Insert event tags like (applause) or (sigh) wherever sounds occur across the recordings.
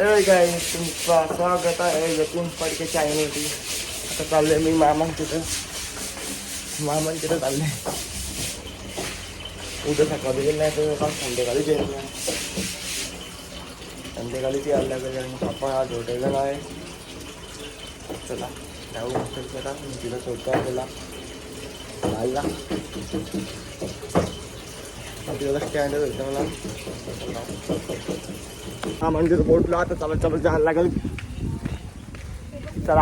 काय तुमचा स्वागत आहे जतून पडके चॅनलवरती आता चाललोय मी मामान तिथं मामान तिथं चाललंय उद्या सकाळी गेलं नाही तर काल संध्याकाळीच जेवण संध्याकाळी ती आल्या पप्पा आज हॉटेलला आहे चला जाऊ हॉटेल करा मी तिला सोडतो आपल्याला आला आपल्याला स्टँड होतं मला हा मंदिर बोटलो आता चालत चालत जायला लागेल. चला.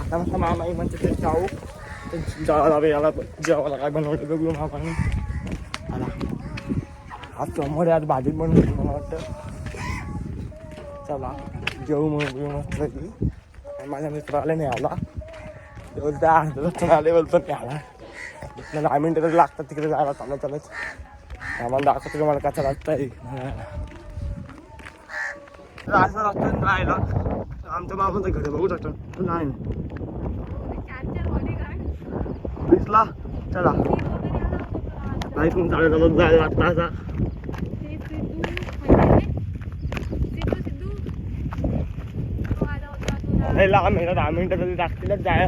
आता मस्त मामाई म्हणते ते जाऊ. जावं याला जेवायला काय बनवलं बघू मामाने. आला आज समोर आज भाजी बनवून मला वाटतं. चला. जेवू म्हणून घेऊ मस्त की माझ्या मित्राला नाही आला बोलते अर्धा आले बोलतो नाही आला दहा मिनटं लागतात तिकडे जायला. चालत चालत आम्हाला दाखवतो की मला कसा लागतंय असं रस्त्यात राहिला आमच्या बाबाचं घर बघू शकतो. नाही. दिसला चला. ऐकून चालत जायला लागता असा लांब आहे दहा मिनिटं तरी लागतीलच जायला.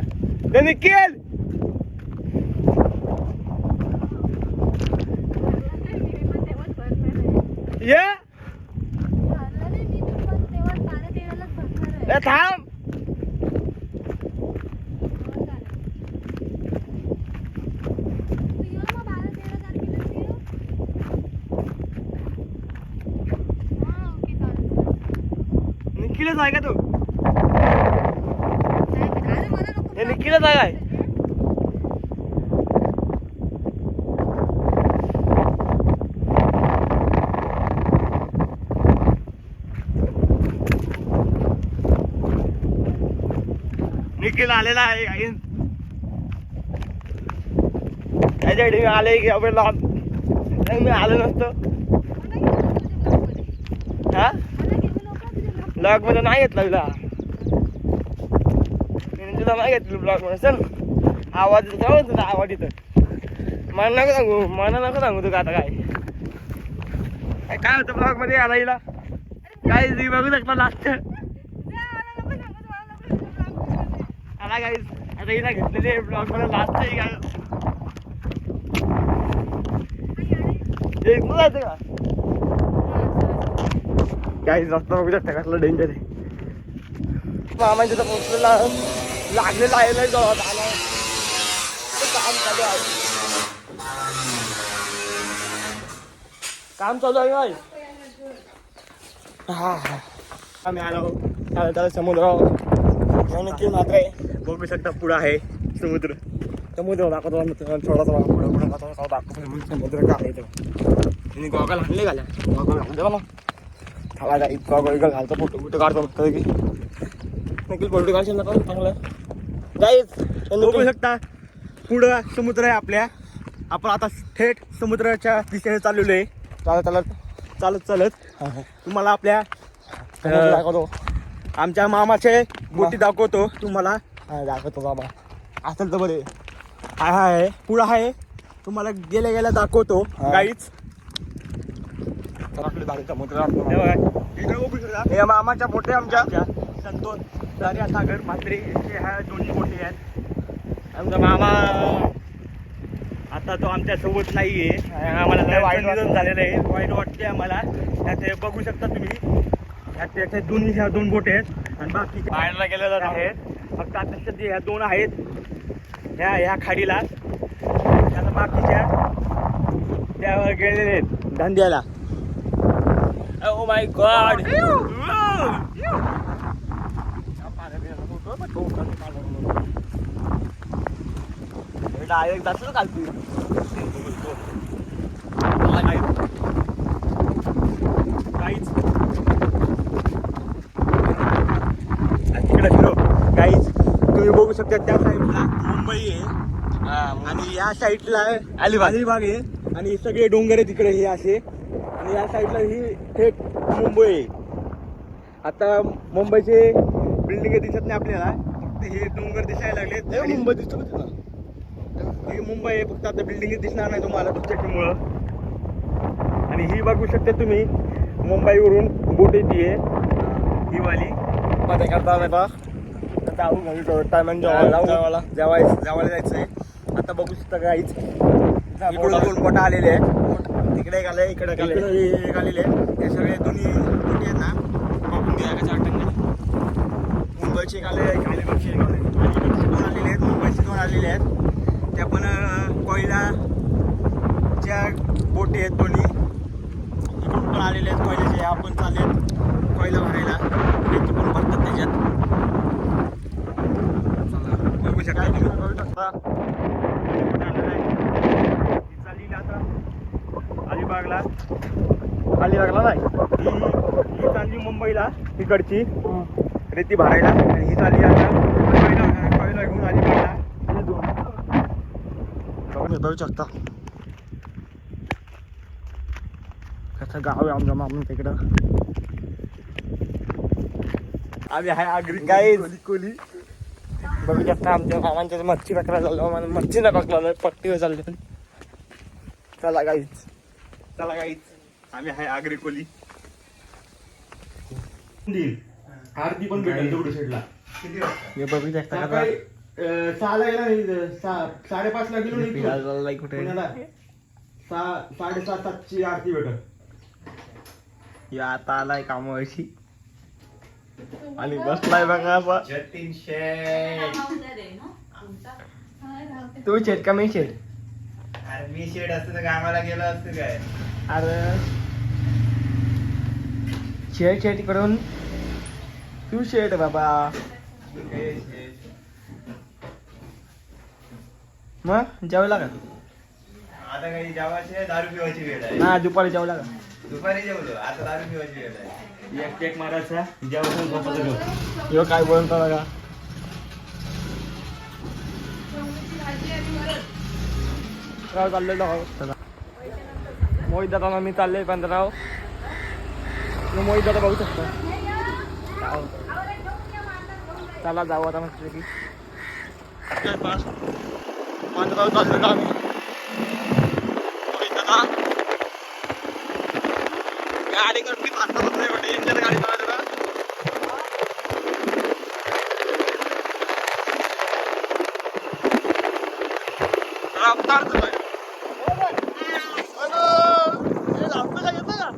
ते निखिल ये. ए, थांब. निखिलच आहे का तू हे निखिलच आहे काय निखिल आलेला आहे काही त्याच्यासाठी मी आले की आपण लांब. नाही, मी आलो नसतो. हा? ब्लॉगमध्ये नाही घेतला तुला मी तुला नाही घेतलं ब्लॉगमध्ये. चल. आवाज येतो का तुझा आवाज येतो. मला नको सांगू मला नको सांगू तुला आता काय. काय- होतं ब्लॉगमध्ये आला हिला? काय बघू शकता लास्ट आला काय आता हिला घेतलेले ब्लॉगमध्ये लास्ट आहे का एक जायचं का काही रस्ता बघू शकता कसला डेंजर आहे मामाच्या तिथं पोचलेला लागलेला आहे लय जवळ आला काम चालू आहे काम चालू आहे काय हा हा आम्ही आलो त्याला त्याला समुद्र नक्की मात्र आहे बघू शकता पुढं आहे समुद्र. समुद्र दाखवतो थोडासा बघा पुढं पुढं दाखवतो दाखवतो समुद्र काय आहे गॉगल आणले घाल्या गॉगल घालते मला थांबा जा इतका गॉगल घालतो फोटो फोटो काढतो मस्त की नक्की फोटो काढशील ना चांगलं जाईच बघू शकता पुढं समुद्र आहे आपल्या. आपण आता थेट समुद्राच्या दिशेने चाललेलो आहे चालत. चालत चालत. चालत. तुम्हाला आपल्या दाखवतो. आमच्या मामाचे बोटी दाखवतो तुम्हाला. हा दाखवतो बाबा. असेल तर बरे. हाय हाय. पुढं आहे. तुम्हाला गेल्या गेल्या दाखवतो. काहीच हे मामाच्या मोठे आमच्या. संतोष दर्या सागर म्हात्रे ह्या दोन्ही बोटी आहेत. आमचा मामा आता तो आमच्यासोबत नाहीये. आम्हाला वाईट झालेलं आहे. वाईट वाटते आम्हाला. त्यात हे बघू शकता तुम्ही. त्याच्या दोन्ही ह्या दोन बोट आहेत. आणि बाकी बाहेरला गेलेलं आहेत. फक्त आता सध्या ह्या दोन आहेत. ह्या ह्या खाडीला. त्याला बाकीच्या त्यावर गेलेले आहेत. धंद्याला. ओ माय गॉड डायरेक्ट जास्त घालतो काहीच तिकडे फिरो काहीच तुम्ही बघू शकता त्या साईडला मुंबई आहे. आणि या साईडला अलिबाग. अलिबाग आहे. आणि सगळे डोंगर आहे तिकडे हे असे. आणि या साईडला ही थेट मुंबई आहे. आता मुंबईचे बिल्डिंग दिसत नाही आपल्याला. फक्त हे डोंगर दिसायला लागले. मुंबई दिसतो ही मुंबई आहे. फक्त आता बिल्डिंग दिसणार नाही तुम्हाला दुचाकीमुळं आणि ही बघू शकता तुम्ही मुंबईवरून बोट येते. ही वाली. मध्ये करता आता जाऊ घरी टायमान जेवायला जेवायला. जेवायला जेवायला जायचंय. आता बघू शकता काहीच इकडून दोन बोट आलेले आहेत तिकडे एक आले इकडे एक आलेले आहेत हे सगळे दोन्ही बोटी आहेत ना? बघून घ्या कशा वाटतात मुंबईचे एक आले अलिबागचे एक आले. अलिबागचे दोन आलेले आहेत मुंबईचे दोन आलेले आहेत. त्या पण अं, कोयलाच्या बोटी आहेत दोन्ही. इकडून पण आलेले आहेत कोयल्याचे आपण चाललेत कोयला भरायला. पण भरतात त्याच्यात चला बघू शकता चाललेली आता अलिबागला. खाली लागला नाही? ही ही चालली मुंबईला. तिकडची रेती भरायला. आणि ही चालली आता घेऊन अलिबागला. बघू शकता कसं गाव आहे आमच्या मामून तिकडं. आम्ही आहे आगरी. कोली कोली. बघू शकता आमच्या मामांच्या मच्छी पकडायला चाललो मला मच्छी नाही पकडला पट्टीवर चालले चला काहीच चला काहीच आम्ही आहे आगरी कोली आरती पण भेटेल तेवढी शेडला हे बघू शकता सहाला गेला नाही गेलो नाही कुठे? पुण्याला. सहा साडेसात सातची आरती भेटल. हे आता आलाय कामावरशी आणि बसलाय बघा असा जतीन शेठ. तू शेट का मी शेट अरे मी शेठ असतं तर कामाला गेलो असतं काय? अरे. शेट शेट करून तू शेट बाबा. मग जेवला का आता काही जेवायचे दारू पिवायची वेळ आहे. हा दुपारी जेवला का दुपारी जेवलो. आता दारू पिवायची वेळ आहे एक केक मारायचा. जेवण झोपायचं घेऊ ह्यो काय बोलतो बघा राव चाललेलो मोहित दादा मी चालले पंधराव मोहित दादा बघू शकता. चला जाऊ आता मस्त की. पंधराव चाललेलो आम्ही मोहित दादा गाडी करते फास्ट होत नाही वाटते इंजन गाडी चालवते ना रफ्तार चालू आहे. अरे, हे आपलं काय येतं का?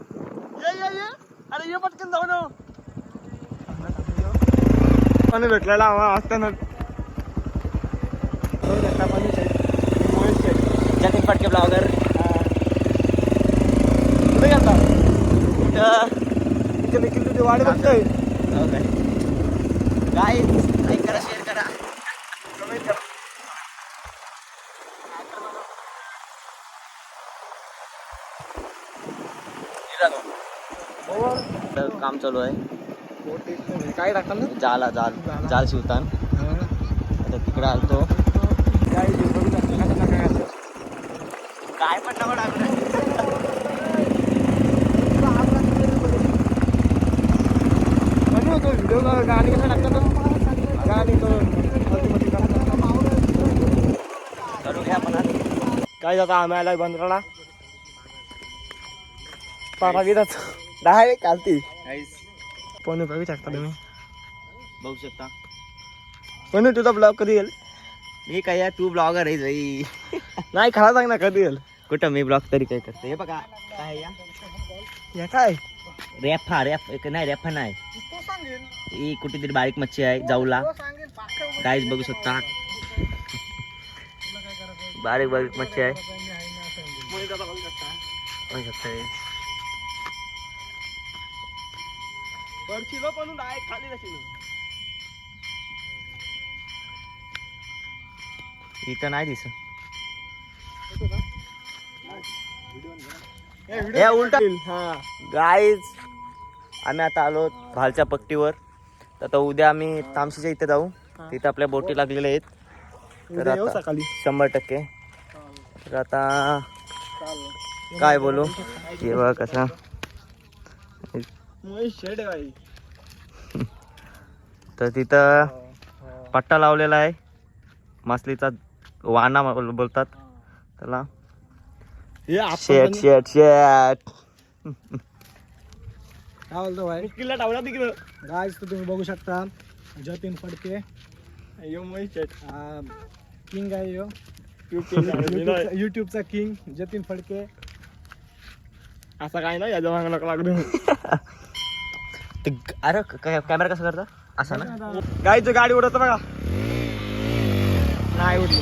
ये, ये, ये. अरे ये पटकन जाऊ ना पाणी भेटलेला हवा असताना जतीन फटके ब्लॉगर कुठे गेलता इथे निखिल तुझी बघतोय. काय लाईक करा शेअर करा. काम चालू आहे. काय टाकलं? ना जाला. जाल. जाल शिवतान. आता तिकडे आलतो. काय पण नको टाकलं म्हणून होतो व्हिडिओ गाणी? गाणी घ्या. काय जाता आम्ही आलाय बंदराला? पापा घेतात डायरेक्ट कालती पण बघू शकता तुम्ही? बघू शकता. पण तुझा ब्लॉग कधी येईल? मी काय तू ब्लॉगर आहे जाई नाही खरा सांग ना कधी येईल? कुठं मी ब्लॉग तरी काय करते हे बघा काय या? काय? रेफा रेफ नाही रेफा नाही. ही कुठेतरी बारीक मच्छी आहे जाऊला. काहीच बघू शकता. बारीक बारीक मच्छी आहे. बघू शकता हे. इथं नाही दिसत. हे उलटा. हा. गाईज आम्ही आता आलो भालच्या पट्टीवर. तर आता उद्या आम्ही तामशीच्या इथे जाऊ. तिथे आपल्या बोटी लागलेल्या आहेत. तर आता सकाळी. शंभर टक्के. तर आता काय बोलू? किंवा कसा. (laughs) तर तिथं पट्टा लावलेला आहे. मासलीचा वाना बोल- बोलतात. त्याला शेट शेट शेट काय बोलतो भाई। किल्ला टावला तिकडं. गाईज तर तुम्ही बघू शकता. जतीन फडके महेश शेट. किंग आहे यो. (laughs) YouTube युट्यूबचा किंग जतीन फडके असं काय ना याच्या मागं नका लागू. (laughs) अरे कॅमेरा कसा करता? असा ना? गाईचं गाडी उडत बघा. नाही उडली.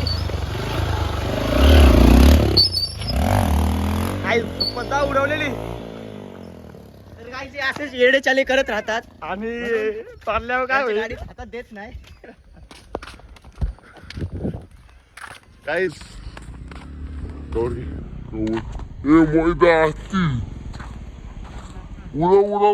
काय पत्ता उडवलेली. असेच येडे चाले करत राहतात आणि चालल्यावर काय होईल गाडी हातात देत नाही. Eh, moida aqui. Ura,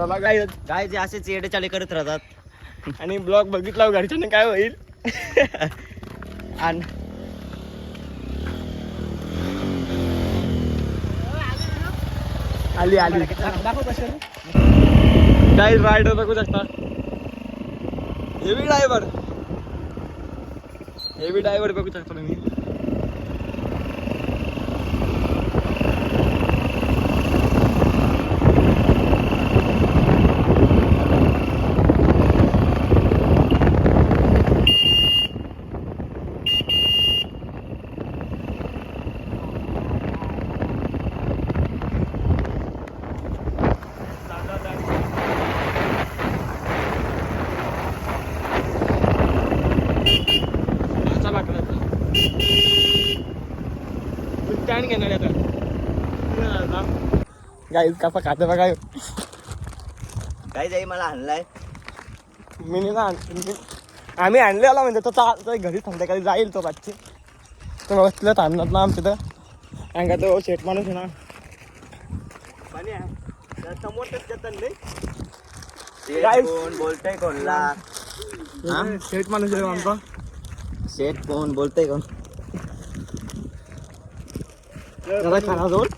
चला काय काय जे असेच येडे चाले करत राहतात. आणि ब्लॉग बघितला घरच्याने काय होईल? (laughs) आणि आली आली. काही रायडर बघू शकता. हेवी ड्रायव्हर हेवी ड्रायव्हर बघू शकता तुम्ही चला स्टँड घेणार आता गाईज कसा खाते बघा. काय जाई मला आणलाय. मी नाही ना आण- आम्ही आणले आला म्हणजे तो चा- तो घरी संध्याकाळी जाईल तो रातची तो बसलं थांबणार ना आमच्या तर कारण का तो शेट माणूस आहे ना. समोर Guys. कोण बोलतय कोणला? हा? शेट माणूस आहे आमचा. शेट कोण बोलतय कोण? जरा खाना जाऊन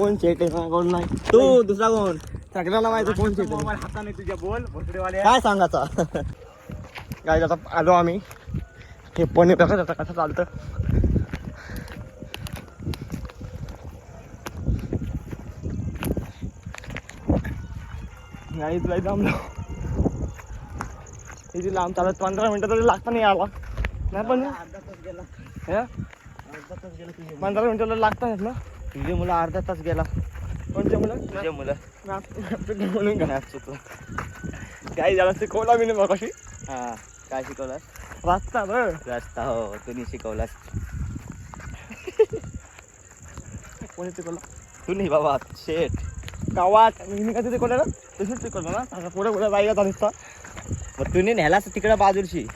कोण शेट आहे? कोण नाही. तू दुसरा कोण? सगळ्यांना माहिती कोण शेट हाताने तुझ्या बोल भोसडेवाले. काय सांगायचा काय आता आलो आम्ही. हे पनीर बघा आता कसं चालतं? नाही तुला लांब इथे लांब चालत? पंधरा मिनिटं तरी लागतं नाही यायला. नाही पण? हे? पंधरा मिनिटं लागतात ना? तुझे मुलं अर्धा तास गेला. कोणत्या मुलं? तुझे मुलं. म्हणून का मॅप चुकलं काही झालं शिकवला मी नाही कशी हा काय शिकवलास? वाचता बरं. रस्ता हो तुम्ही शिकवलास. कोणी शिकवलं? तू नाही बाबा शेट गावात. मी कधी शिकवलं ना तसंच शिकवलं ना? आता पुढे पुढे जायला नुसता मग तुम्ही नेलास तिकडं बाजूरशी.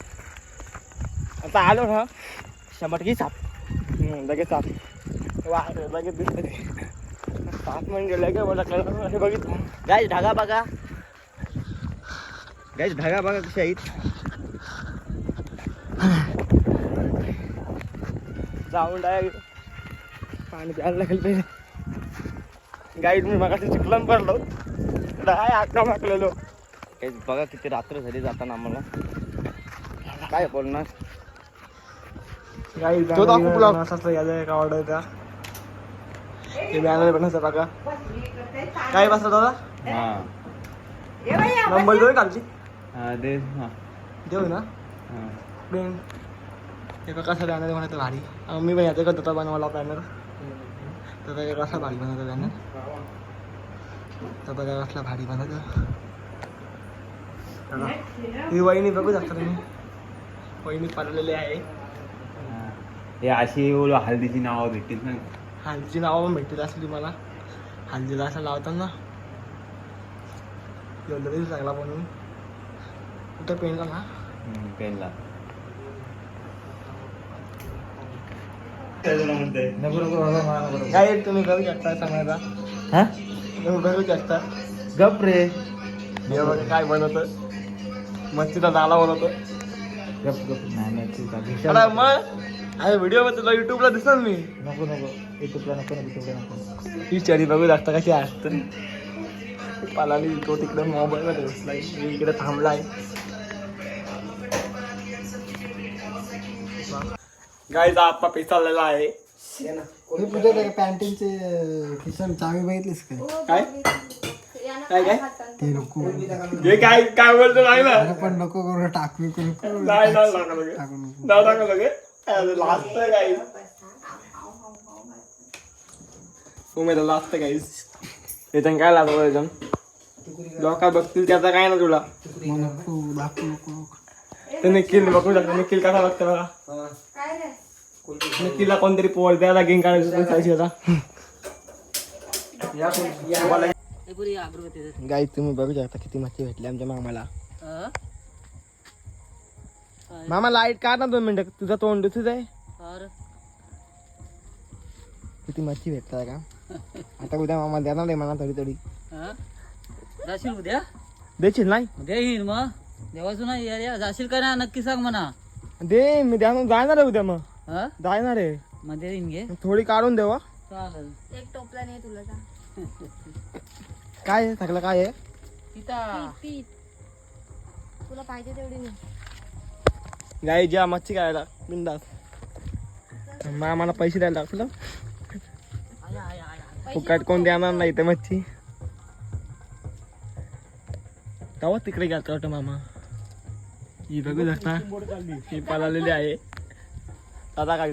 आता आलो ना. शंभर टक्के साप. लगेच साप. वा लगेच दिसते ते सात लगे मला कळलं बघितलं गाय ढागा बघा. गाय ढागा बघा कशी आहेत. जाऊन डायरेक्ट पाणी प्यायला लागेल. पहिले गाईड मी मगाशी चिखलन पडलो. डाय आका माकलेलो गाईज बघा किती रात्र झाली जाताना आम्हाला. काय बोलणार? गाईड तो दाखव असाच यायला का ऑर्डर का हे बॅनर बनवायचं बघा काय बसला दादा? हा. नंबर देऊ कालची? हा दे हा. देऊ ना. प्लेन हे बघा कसा बॅनर बनवतो भारी. अं, मी पण याचं करतो बनवायला बॅनर तर बघा कसा भारी बनवतो बॅनर तर बघा कसला भारी बनवतो. बघा. ही वहिनी बघू शकता तुम्ही. वहिनी पडलेली आहे. हे. अशी ओलं हल्दीची नावं भेटतील ना. हल्दीची नावं पण भेटतील असली मला. हल्दीला असं लावतात ना ज्वेलरी चांगला बनवून कुठं पेनला ना पेनला काय तुम्ही करू शकता सांगायचा हा? तुम्ही शकता गप रे. बघा काय बनवतं? मच्छीचा दाला बनवतो. गप गप. नाही मग? अरे व्हिडिओमध्ये तुला युट्यूबला दिसल मी. नको नको. युट्यूबला नको नको युट्यूबला नको ही चरी बघू लागता कशी असतं. पालाली तो तिकडे मोबाईल मध्ये बसलाय. मी इकडे थांबलाय. गाईचा आप्पा पे चाललेला आहे तुझ्या त्या पॅन्टीनचे खिशात चावी बघितलीस काय? काय? काय काय? ते नको हे काय काय बोलतो ना? अरे पण नको करू टाकू करू टाकू नको. Last guys Umed last guys याच्यानं काय लागलं याच्यानं लोक बघतील त्याचा काय ना तुला मग नको दाखवू नको नको. ते निखिल बघू शकतो निखिल कसा बघतो बघा निखिलला कोणतरी पोळ द्यायला गेम काढायचं पाहिजे होता गाई तुम्ही बघू शकता किती मच्छी भेटली आमच्या मामाला मामा लाइट काढ ना दोन मिनिटं तुझा तोंड तुझं आहे किती मच्छी भेटतात का आता उद्या मामा देणार नाही मला थोडी थोडी. जाशील उद्या? देशील नाही? उद्या येईन मग. देवाचं नाही या- या जाशील का ना नक्की सांग म्हणा. दे मी द्या जाणार आहे उद्या मग. हा? जाणार आहे. मध्ये येईन घे. थोडी काढून देवा. चालेल. एक टोपला नाही तुला जा. काय आहे? सगळं काय आहे? तिथं तुला पाहिजे तेवढी नाही गाई ज्या मच्छी खायला बिंदास. मामाला पैसे द्यायला लागतील. फुकट कोण देणार नाही ते मच्छी. तेव्हा तिकडे गेलता वाटतं मामा. ही बघू शकता ही पळालेली आहे. आता काय?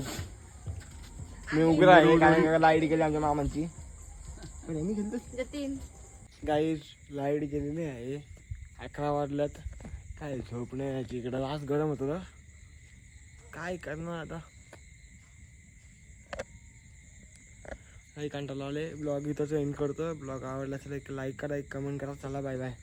मी उघडा आहे कारण लाइट गेली आमच्या मामांची. गाई लाइट गेलेली आहे. अकरा वाजल्यात. काय झोप नाही इकडं. आज गरम होतं काय करणार आता? काही कंटाळा आले ब्लॉग इथंच एंड करतो ब्लॉग आवडला असेल एक लाईक करा एक कमेंट करा. चला बाय बाय